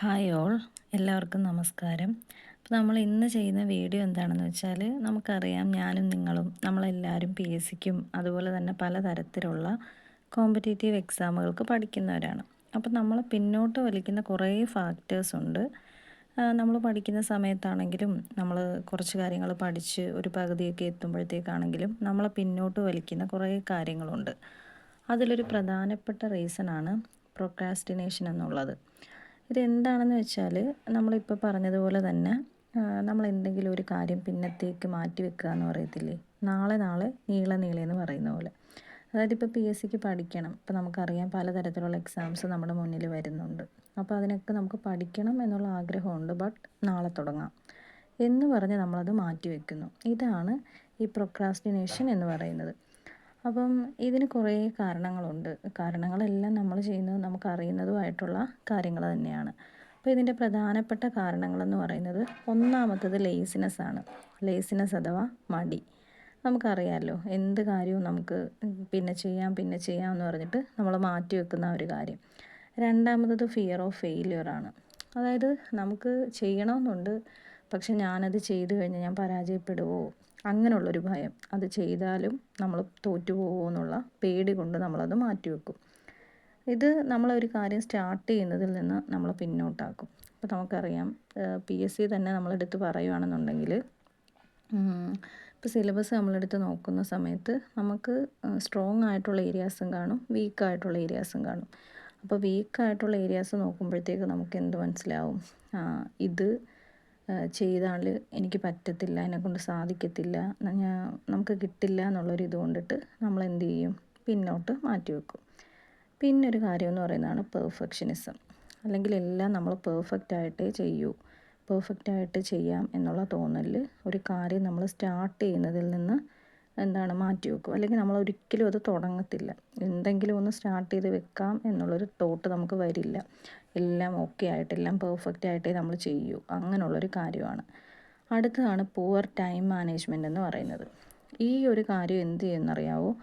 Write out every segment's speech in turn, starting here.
Hi all. എല്ലാവർക്കും നമസ്കാരം. അപ്പോൾ നമ്മൾ ഇന്ന് ചെയ്യുന്ന വീഡിയോ എന്താണെന്ന് വെച്ചാൽ നമുക്കറിയാം ഞാനും നിങ്ങളും നമ്മളെല്ലാവരും പി എസ് സിക്കും അതുപോലെ തന്നെ പലതരത്തിലുള്ള കോമ്പറ്റേറ്റീവ് എക്സാമുകൾക്ക് പഠിക്കുന്നവരാണ്. അപ്പോൾ നമ്മൾ പിന്നോട്ട് വലിക്കുന്ന കുറേ ഫാക്ടേഴ്സ് ഉണ്ട്. നമ്മൾ പഠിക്കുന്ന സമയത്താണെങ്കിലും നമ്മൾ കുറച്ച് കാര്യങ്ങൾ പഠിച്ച് ഒരു പകുതിയൊക്കെ എത്തുമ്പോഴത്തേക്കാണെങ്കിലും നമ്മളെ പിന്നോട്ട് വലിക്കുന്ന കുറേ കാര്യങ്ങളുണ്ട്. അതിലൊരു പ്രധാനപ്പെട്ട റീസണാണ് പ്രൊക്രാസ്റ്റിനേഷൻ എന്നുള്ളത്. ഇതെന്താണെന്ന് വെച്ചാൽ നമ്മളിപ്പോൾ പറഞ്ഞതുപോലെ തന്നെ നമ്മൾ എന്തെങ്കിലും ഒരു കാര്യം പിന്നത്തേക്ക് മാറ്റി വെക്കുക എന്ന് പറയത്തില്ലേ? നാളെ നാളെ നീളെ നീളെ എന്ന് പറയുന്ന പോലെ. അതായത് ഇപ്പോൾ പി എസ് സിക്ക് പഠിക്കണം. ഇപ്പോൾ നമുക്കറിയാം പലതരത്തിലുള്ള എക്സാംസ് നമ്മുടെ മുന്നിൽ വരുന്നുണ്ട്. അപ്പോൾ അതിനൊക്കെ നമുക്ക് പഠിക്കണം എന്നുള്ള ആഗ്രഹമുണ്ട് ബട്ട് നാളെ തുടങ്ങാം. എന്ന് പറഞ്ഞ് നമ്മളത് മാറ്റി വയ്ക്കുന്നു ഇതാണ് ഈ പ്രൊക്രാസ്റ്റിനേഷൻ എന്ന് പറയുന്നത്. അപ്പം ഇതിന് കുറേ കാരണങ്ങളുണ്ട്. കാരണങ്ങളെല്ലാം നമ്മൾ ചെയ്യുന്നത് നമുക്ക് അറിയുന്നതുമായിട്ടുള്ള കാര്യങ്ങൾ തന്നെയാണ്. അപ്പോൾ ഇതിന്റെ പ്രധാനപ്പെട്ട കാരണങ്ങളെന്ന് പറയുന്നത് ഒന്നാമത്തത് ലേസിനെസ് ആണ്. ലേസിനെസ് അഥവാ മടി. നമുക്കറിയാമല്ലോ എന്ത് കാര്യവും നമുക്ക് പിന്നെ ചെയ്യാം പിന്നെ ചെയ്യാം എന്ന് പറഞ്ഞിട്ട് നമ്മൾ മാറ്റി വെക്കുന്ന ഒരു കാര്യം. രണ്ടാമത്തത് ഫിയർ ഓഫ് ഫെയിലിയർ ആണ്. അതായത് നമുക്ക് ചെയ്യണമെന്നുണ്ട് പക്ഷെ ഞാനത് ചെയ്തു കഴിഞ്ഞാൽ ഞാൻ പരാജയപ്പെടുമോ അങ്ങനെയുള്ളൊരു ഭയം. അത് ചെയ്താലും നമ്മൾ തോറ്റു പോകുമോ എന്നുള്ള പേടി കൊണ്ട് നമ്മളത് മാറ്റിവെക്കും. ഇത് നമ്മളൊരു കാര്യം സ്റ്റാർട്ട് ചെയ്യുന്നതിൽ നിന്ന് നമ്മൾ പിന്നോട്ടാക്കും. അപ്പോൾ നമുക്കറിയാം പി എസ് സി തന്നെ നമ്മളെടുത്ത് പറയുകയാണെന്നുണ്ടെങ്കിൽ ഇപ്പോൾ സിലബസ് നമ്മളെടുത്ത് നോക്കുന്ന സമയത്ത് നമുക്ക് സ്ട്രോങ് ആയിട്ടുള്ള ഏരിയാസും കാണും വീക്ക് ആയിട്ടുള്ള ഏരിയാസും കാണും. അപ്പോൾ വീക്ക് ആയിട്ടുള്ള ഏരിയാസ് നോക്കുമ്പോഴത്തേക്ക് നമുക്ക് എന്ത് മനസ്സിലാവും? ഇത് ചെയ്താൽ എനിക്ക് പറ്റത്തില്ല എന്നെക്കൊണ്ട് സാധിക്കത്തില്ല നമുക്ക് കിട്ടില്ല എന്നുള്ളൊരു ഇത് കൊണ്ടിട്ട് നമ്മൾ എന്ത് ചെയ്യും? പിന്നോട്ട് മാറ്റി വെക്കും. പിന്നെ ഒരു കാര്യം എന്ന് പറയുന്നതാണ് പെർഫെക്ഷനിസം. അല്ലെങ്കിൽ എല്ലാം നമ്മൾ പെർഫെക്റ്റ് ആയിട്ടേ ചെയ്യൂ. പെർഫെക്റ്റ് ആയിട്ട് ചെയ്യാം എന്നുള്ള തോന്നലിൽ ഒരു കാര്യം നമ്മൾ സ്റ്റാർട്ട് ചെയ്യുന്നതിൽ നിന്ന് എന്താണ് മാറ്റി വെക്കും. അല്ലെങ്കിൽ നമ്മൾ ഒരിക്കലും അത് തുടങ്ങത്തില്ല. എന്തെങ്കിലും ഒന്ന് സ്റ്റാർട്ട് ചെയ്ത് വെക്കാം എന്നുള്ളൊരു തോട്ട് നമുക്ക് വരില്ല. എല്ലാം ഓക്കെ ആയിട്ട് എല്ലാം പെർഫെക്റ്റ് ആയിട്ടേ നമ്മൾ ചെയ്യൂ. അങ്ങനെയുള്ളൊരു കാര്യമാണ്. അടുത്തതാണ് പൂവർ ടൈം മാനേജ്മെന്റ് എന്ന് പറയുന്നത്. ഈ ഒരു കാര്യം എന്ത് ചെയ്യുന്നറിയാവോ?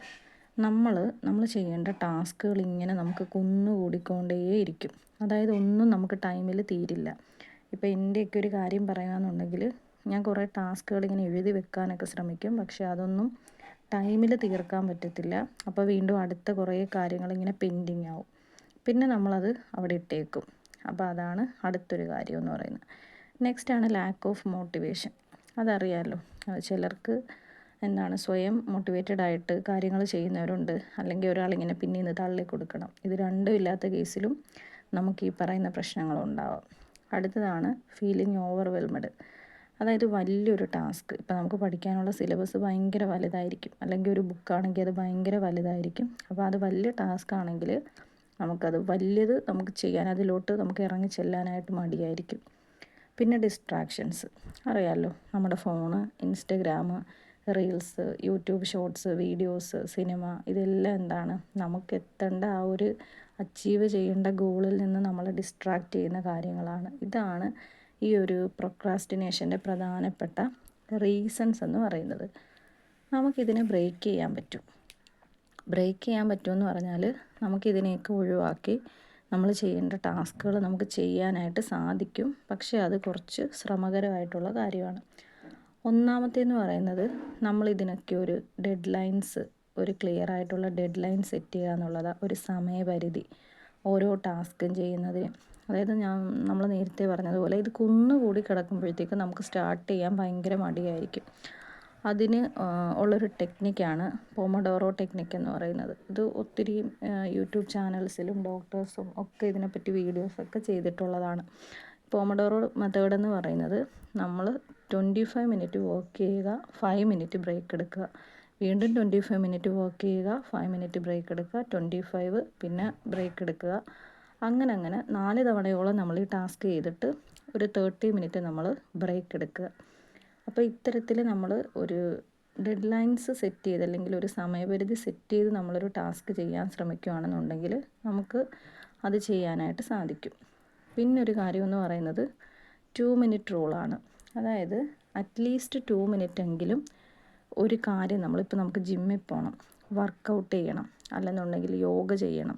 നമ്മൾ നമ്മൾ ചെയ്യേണ്ട ടാസ്കുകൾ ഇങ്ങനെ നമുക്ക് കുന്നുകൂടിക്കൊണ്ടേയിരിക്കും അതായത് ഒന്നും നമുക്ക് ടൈമിൽ തീരില്ല. ഇപ്പോൾ എന്റെയൊക്കെ ഒരു കാര്യം പറയുകയാണെന്നുണ്ടെങ്കിൽ ഞാൻ കുറേ ടാസ്കുകൾ ഇങ്ങനെ എഴുതി വെക്കാനൊക്കെ ശ്രമിക്കും. പക്ഷേ അതൊന്നും ടൈമിൽ തീർക്കാൻ പറ്റത്തില്ല. അപ്പോൾ വീണ്ടും അടുത്ത കുറേ കാര്യങ്ങൾ ഇങ്ങനെ പെൻഡിങ് ആവും. പിന്നെ നമ്മളത് അവിടെ ഇട്ടേക്കും. അപ്പോൾ അതാണ് അടുത്തൊരു കാര്യം എന്ന് പറയുന്നത്. നെക്സ്റ്റ് ആണ് ലാക്ക് ഓഫ് മോട്ടിവേഷൻ അതറിയാമല്ലോ ചിലർക്ക് എന്താണ് സ്വയം മോട്ടിവേറ്റഡ് ആയിട്ട് കാര്യങ്ങൾ ചെയ്യുന്നവരുണ്ട്. അല്ലെങ്കിൽ ഒരാളിങ്ങനെ പിന്നെ ഇന്ന് തള്ളി കൊടുക്കണം. ഇത് രണ്ടും ഇല്ലാത്ത കേസിലും നമുക്ക് ഈ പറയുന്ന പ്രശ്നങ്ങളുണ്ടാവാം അടുത്തതാണ് ഫീലിംഗ് ഓവർവെൽമഡ് അതായത് വലിയൊരു ടാസ്ക് ഇപ്പോൾ നമുക്ക് പഠിക്കാനുള്ള സിലബസ് ഭയങ്കര വലുതായിരിക്കും. അല്ലെങ്കിൽ ഒരു ബുക്കാണെങ്കിൽ അത് ഭയങ്കര വലുതായിരിക്കും. അപ്പോൾ അത് വലിയ ടാസ്ക് ആണെങ്കിൽ നമുക്കത് വലിയത് നമുക്ക് ചെയ്യാൻ അതിലോട്ട് നമുക്ക് ഇറങ്ങി ചെല്ലാനായിട്ട് മടിയായിരിക്കും. പിന്നെ ഡിസ്ട്രാക്ഷൻസ് അറിയാമല്ലോ നമ്മുടെ phone Instagram reels YouTube shorts videos cinema ഇതെല്ലാം എന്താണ്? നമുക്ക് എത്തേണ്ട ആ ഒരു അച്ചീവ് ചെയ്യേണ്ട ഗോളിൽ നിന്ന് നമ്മളെ ഡിസ്ട്രാക്റ്റ് ചെയ്യുന്ന കാര്യങ്ങളാണ്. ഇതാണ് ഈ ഒരു പ്രൊക്രാസ്റ്റിനേഷന്റെ പ്രധാനപ്പെട്ട റീസൺസ് എന്ന് പറയുന്നത്. നമുക്കിതിനെ ബ്രേക്ക് ചെയ്യാൻ പറ്റും. ബ്രേക്ക് ചെയ്യാൻ പറ്റുമെന്ന് പറഞ്ഞാൽ നമുക്കിതിനെയൊക്കെ ഒഴിവാക്കി നമ്മൾ ചെയ്യേണ്ട ടാസ്കുകൾ നമുക്ക് ചെയ്യാനായിട്ട് സാധിക്കും. പക്ഷേ അത് കുറച്ച് ശ്രമകരമായിട്ടുള്ള കാര്യമാണ്. ഒന്നാമത്തേന്ന് പറയുന്നത് നമ്മൾ ഇതിനൊക്കെ ഒരു ഡെഡ് ലൈൻസ് ഒരു ക്ലിയർ ആയിട്ടുള്ള ഡെഡ് ലൈൻ സെറ്റ് ചെയ്യുക എന്നുള്ളതാണ് ഒരു സമയപരിധി ഓരോ ടാസ്കും ചെയ്യുന്നതിന്. അതായത് ഞാൻ നമ്മൾ നേരത്തെ പറഞ്ഞതുപോലെ ഇത് കുന്നുകൂടി കിടക്കുമ്പോഴത്തേക്ക് നമുക്ക് സ്റ്റാർട്ട് ചെയ്യാൻ ഭയങ്കര മടിയായിരിക്കും. അതിന് ഉള്ളൊരു ടെക്നിക്കാണ് പോമഡോറോ ടെക്നിക്ക് എന്ന് പറയുന്നത്. ഇത് ഒത്തിരി യൂട്യൂബ് ചാനൽസിലും ഡോക്ടേഴ്സും ഒക്കെ ഇതിനെപ്പറ്റി വീഡിയോസൊക്കെ ചെയ്തിട്ടുള്ളതാണ്. പോമഡോറോ മെത്തേഡ് എന്ന് പറയുന്നത് നമ്മൾ ട്വന്റി ഫൈവ് മിനിറ്റ് വർക്ക് ചെയ്യുക ഫൈവ് മിനിറ്റ് ബ്രേക്ക് എടുക്കുക. വീണ്ടും ട്വന്റി ഫൈവ് മിനിറ്റ് വർക്ക് ചെയ്യുക ഫൈവ് മിനിറ്റ് ബ്രേക്ക് എടുക്കുക ട്വന്റി ഫൈവ് പിന്നെ ബ്രേക്ക് എടുക്കുക. അങ്ങനെ അങ്ങനെ നാല് തവണയോളം നമ്മൾ ഈ ടാസ്ക് ചെയ്തിട്ട് ഒരു തേർട്ടി മിനിറ്റ് നമ്മൾ ബ്രേക്ക് എടുക്കുക. അപ്പോൾ ഇത്തരത്തിൽ നമ്മൾ ഒരു ഡെഡ് ലൈൻസ് സെറ്റ് ചെയ്ത് അല്ലെങ്കിൽ ഒരു സമയപരിധി സെറ്റ് ചെയ്ത് നമ്മളൊരു ടാസ്ക് ചെയ്യാൻ ശ്രമിക്കുകയാണെന്നുണ്ടെങ്കിൽ നമുക്ക് അത് ചെയ്യാനായിട്ട് സാധിക്കും. പിന്നെ ഒരു കാര്യം എന്ന് പറയുന്നത് ടു മിനിറ്റ് റൂളാണ് അതായത് അറ്റ്ലീസ്റ്റ് ടു മിനിറ്റ് എങ്കിലും ഒരു കാര്യം നമ്മളിപ്പോൾ നമുക്ക് ജിമ്മിൽ പോകണം വർക്കൗട്ട് ചെയ്യണം അല്ലെന്നുണ്ടെങ്കിൽ യോഗ ചെയ്യണം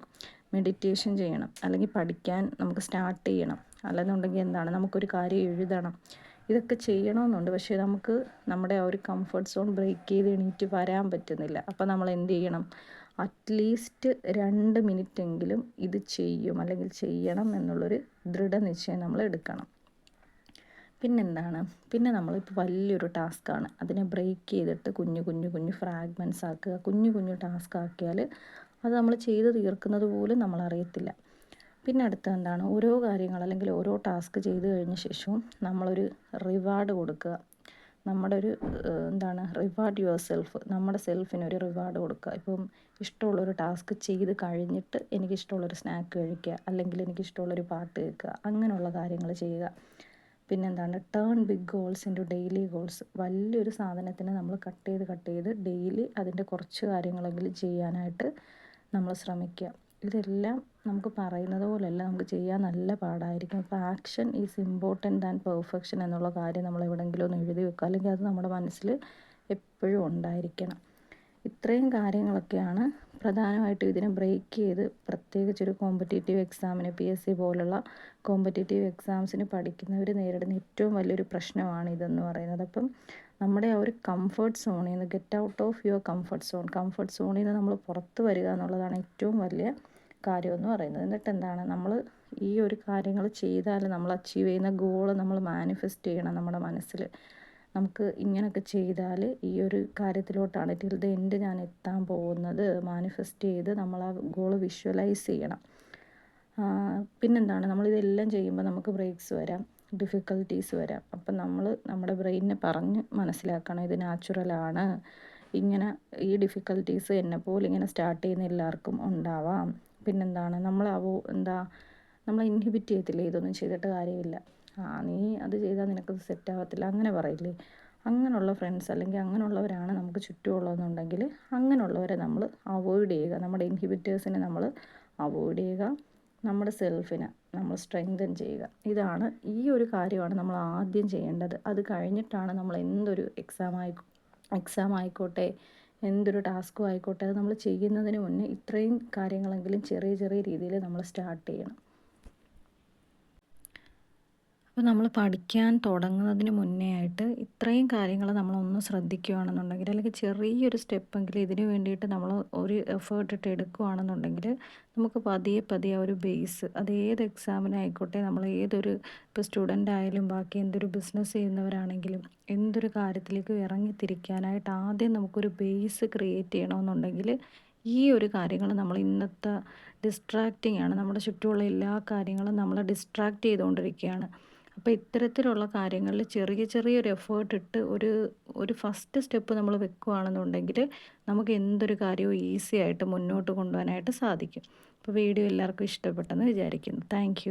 മെഡിറ്റേഷൻ ചെയ്യണം അല്ലെങ്കിൽ പഠിക്കാൻ നമുക്ക് സ്റ്റാർട്ട് ചെയ്യണം അല്ലെന്നുണ്ടെങ്കിൽ എന്താണ് നമുക്കൊരു കാര്യം എഴുതണം ഇതൊക്കെ ചെയ്യണമെന്നുണ്ട്. പക്ഷേ നമുക്ക് നമ്മുടെ ആ ഒരു കംഫർട്ട് സോൺ ബ്രേക്ക് ചെയ്ത് എണീറ്റ് വരാൻ പറ്റുന്നില്ല. അപ്പോൾ നമ്മൾ എന്ത് ചെയ്യണം അറ്റ്ലീസ്റ്റ് രണ്ട് മിനിറ്റ് എങ്കിലും ഇത് ചെയ്യും അല്ലെങ്കിൽ ചെയ്യണം എന്നുള്ളൊരു ദൃഢനിശ്ചയം നമ്മൾ എടുക്കണം. പിന്നെന്താണ്? പിന്നെ നമ്മളിപ്പോൾ വലിയൊരു ടാസ്ക്കാണ്. അതിനെ ബ്രേക്ക് ചെയ്തിട്ട് കുഞ്ഞു കുഞ്ഞു കുഞ്ഞു ഫ്രാഗ്മെന്റ്സ് ആക്കുക. കുഞ്ഞു കുഞ്ഞു ടാസ്ക് ആക്കിയാൽ അത് നമ്മൾ ചെയ്ത് തീർക്കുന്നത് പോലും നമ്മളറിയത്തില്ല. പിന്നെ അടുത്ത എന്താണ്? ഓരോ കാര്യങ്ങൾ അല്ലെങ്കിൽ ഓരോ ടാസ്ക് ചെയ്ത് കഴിഞ്ഞ ശേഷവും നമ്മളൊരു റിവാർഡ് കൊടുക്കുക. നമ്മുടെ ഒരു എന്താണ്? റിവാർഡ് യുവർ സെൽഫ് നമ്മുടെ സെൽഫിന് ഒരു റിവാർഡ് കൊടുക്കുക. ഇപ്പം ഇഷ്ടമുള്ളൊരു ടാസ്ക് ചെയ്ത് കഴിഞ്ഞിട്ട് എനിക്കിഷ്ടമുള്ളൊരു സ്നാക്ക് കഴിക്കുക. അല്ലെങ്കിൽ എനിക്കിഷ്ടമുള്ളൊരു പാട്ട് കേൾക്കുക. അങ്ങനെയുള്ള കാര്യങ്ങൾ ചെയ്യുക. പിന്നെന്താണ് turn big goals into daily goals വലിയൊരു സാധനത്തിന് നമ്മൾ കട്ട് ചെയ്ത് കട്ട് ചെയ്ത് ഡെയിലി അതിന്റെ കുറച്ച് കാര്യങ്ങളെങ്കിലും ചെയ്യാനായിട്ട് നമ്മൾ ശ്രമിക്കുക. ഇതെല്ലാം നമുക്ക് പറയുന്നത് പോലെയല്ല നമുക്ക് ചെയ്യാൻ നല്ല പാടായിരിക്കും. അപ്പോൾ action is important and perfection എന്നുള്ള കാര്യം നമ്മൾ എവിടെയെങ്കിലും ഒന്ന് എഴുതി വെക്കുക. അല്ലെങ്കിൽ അത് നമ്മുടെ മനസ്സിൽ എപ്പോഴും ഉണ്ടായിരിക്കണം. ഇത്രയും കാര്യങ്ങളൊക്കെയാണ് പ്രധാനമായിട്ടും ഇതിനെ ബ്രേക്ക് ചെയ്ത് പ്രത്യേകിച്ച് ഒരു കോമ്പറ്റേറ്റീവ് എക്സാമിന് പി എസ് സി പോലുള്ള കോമ്പറ്റേറ്റീവ് എക്സാംസിന് പഠിക്കുന്നവർ നേരിടുന്ന ഏറ്റവും വലിയൊരു പ്രശ്നമാണ് ഇതെന്ന് പറയുന്നത്. അപ്പം നമ്മുടെ ആ ഒരു കംഫർട്ട് സോണിൽ നിന്ന് get out of your comfort zone comfort സോണിൽ നിന്ന് നമ്മൾ പുറത്ത് വരിക എന്നുള്ളതാണ് ഏറ്റവും വലിയ കാര്യമെന്ന് പറയുന്നത്. എന്നിട്ട് എന്താണ്? നമ്മൾ ഈ ഒരു കാര്യങ്ങൾ ചെയ്താൽ നമ്മൾ അച്ചീവ് ചെയ്യുന്ന ഗോൾ നമ്മൾ മാനിഫെസ്റ്റ് ചെയ്യണം നമ്മുടെ മനസ്സിൽ നമുക്ക് ഇങ്ങനെയൊക്കെ ചെയ്താൽ ഈ ഒരു കാര്യത്തിലോട്ടാണ്. ടിൽ ദ എൻഡ് ഞാൻ എത്താൻ പോകുന്നത് മാനിഫെസ്റ്റ് ചെയ്ത് നമ്മൾ ആ ഗോൾ വിഷ്വലൈസ് ചെയ്യണം പിന്നെന്താണ്? നമ്മളിതെല്ലാം ചെയ്യുമ്പോൾ നമുക്ക് ബ്രേക്സ് വരാം ഡിഫിക്കൽട്ടീസ് വരാം. അപ്പം നമ്മൾ നമ്മുടെ ബ്രെയിനിനെ പറഞ്ഞ് മനസ്സിലാക്കണം ഇത് നാച്ചുറലാണ് ഇങ്ങനെ ഈ ഡിഫിക്കൽട്ടീസ് എന്നെപ്പോലെ ഇങ്ങനെ സ്റ്റാർട്ട് ചെയ്യുന്ന എല്ലാവർക്കും ഉണ്ടാവാം. പിന്നെന്താണ്? നമ്മൾ അവോ എന്താ? നമ്മൾ ഇൻഹിബിറ്റ് ചെയ്യത്തില്ല? ഇതൊന്നും ചെയ്തിട്ട് കാര്യമില്ല. ആ നീ അത് ചെയ്താൽ നിനക്കത് സെറ്റ് ആവത്തില്ല അങ്ങനെ പറയില്ലേ? അങ്ങനെയുള്ള ഫ്രണ്ട്സ് അല്ലെങ്കിൽ അങ്ങനെയുള്ളവരാണ് നമുക്ക് ചുറ്റുമുള്ളതെന്നുണ്ടെങ്കിൽ അങ്ങനെയുള്ളവരെ നമ്മൾ അവോയ്ഡ് ചെയ്യുക. നമ്മുടെ ഇൻഹിബിറ്റേഴ്സിനെ നമ്മൾ അവോയ്ഡ് ചെയ്യുക. നമ്മുടെ സെൽഫിനെ നമ്മൾ സ്ട്രെങ്തൻ ചെയ്യുക. ഇതാണ് ഈ ഒരു കാര്യമാണ് നമ്മൾ ആദ്യം ചെയ്യേണ്ടത്. അത് കഴിഞ്ഞിട്ടാണ് നമ്മൾ എന്തൊരു എക്സാം ആയി എക്സാം ആയിക്കോട്ടെ എന്തൊരു ടാസ്കും ആയിക്കോട്ടെ അത് നമ്മൾ ചെയ്യുന്നതിന് മുന്നേ ഇത്രയും കാര്യങ്ങളെങ്കിലും ചെറിയ ചെറിയ രീതിയിൽ നമ്മൾ സ്റ്റാർട്ട് ചെയ്യണം. അപ്പോൾ നമ്മൾ പഠിക്കാൻ തുടങ്ങുന്നതിന് മുന്നേ ആയിട്ട് ഇത്രയും കാര്യങ്ങൾ നമ്മളൊന്ന് ശ്രദ്ധിക്കുകയാണെന്നുണ്ടെങ്കിൽ അല്ലെങ്കിൽ ചെറിയൊരു സ്റ്റെപ്പെങ്കിലും ഇതിനു വേണ്ടിയിട്ട് നമ്മൾ ഒരു എഫേർട്ട് ഇട്ട് എടുക്കുകയാണെന്നുണ്ടെങ്കിൽ നമുക്ക് പതിയെ പതിയെ ഒരു ബേസ് അത് ഏത് എക്സാമിനായിക്കോട്ടെ നമ്മൾ ഏതൊരു ഇപ്പോൾ സ്റ്റുഡന്റ് ആയാലും ബാക്കി എന്തൊരു ബിസിനസ് ചെയ്യുന്നവരാണെങ്കിലും എന്തൊരു കാര്യത്തിലേക്ക് ഇറങ്ങിത്തിരിക്കാനായിട്ട് ആദ്യം നമുക്കൊരു ബേസ് ക്രിയേറ്റ് ചെയ്യണമെന്നുണ്ടെങ്കിൽ ഈ ഒരു കാര്യങ്ങൾ നമ്മൾ ഇന്നത്തെ ഡിസ്ട്രാക്റ്റിംഗ് ആണ്. നമ്മുടെ ചുറ്റുമുള്ള എല്ലാ കാര്യങ്ങളും നമ്മളെ ഡിസ്ട്രാക്റ്റ് ചെയ്തുകൊണ്ടിരിക്കുകയാണ്. അപ്പോൾ ഇത്തരത്തിലുള്ള കാര്യങ്ങളിൽ ചെറിയ ചെറിയൊരു എഫേർട്ട് ഇട്ട് ഒരു ഒരു ഫസ്റ്റ് സ്റ്റെപ്പ് നമ്മൾ വെക്കുകയാണെന്നുണ്ടെങ്കിൽ നമുക്ക് എന്തൊരു കാര്യവും ഈസി ആയിട്ട് മുന്നോട്ട് കൊണ്ടുപോകാനായിട്ട് സാധിക്കും. അപ്പോൾ വീഡിയോ എല്ലാവർക്കും ഇഷ്ടപ്പെട്ടെന്ന് വിചാരിക്കുന്നു. താങ്ക്